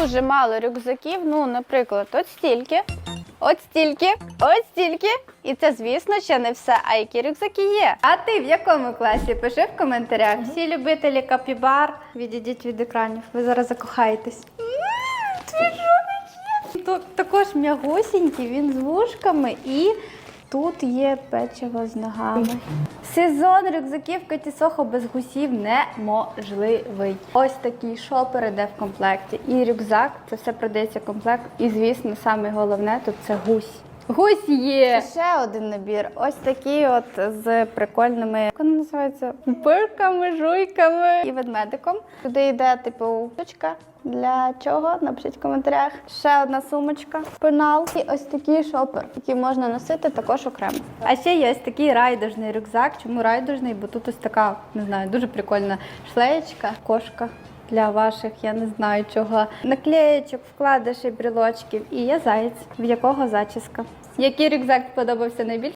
дуже мало рюкзаків. Ну, наприклад, от стільки, от стільки, от стільки. І це, звісно, ще не все. А які рюкзаки є? А ти в якому класі? Пиши в коментарях. Всі любителі капібар, відійдіть від екранів. Ви зараз закохаєтесь. Тут також м'ягусінький, він з вушками і тут є печиво з ногами. Сезон рюкзаків катісохо без гусів неможливий. Ось такий шопер іде в комплекті. І рюкзак, це все продається комплект. І звісно, саме головне тут це гусь. Гусь є! Ще один набір. Ось такий от з прикольними, як вони називаються? Пирками, жуйками і ведмедиком. Туди йде, типу, штучка. Для чого? Напишіть в коментарях. Ще одна сумочка, пенал і ось такий шопер, який можна носити також окремо. А ще є ось такий райдужний рюкзак. Чому райдужний? Бо тут ось така, не знаю, дуже прикольна шлеєчка, кошка для ваших, я не знаю чого, наклеєчок, вкладишів, брілочків. І є заєць, в якого зачіска. Який рюкзак сподобався найбільше?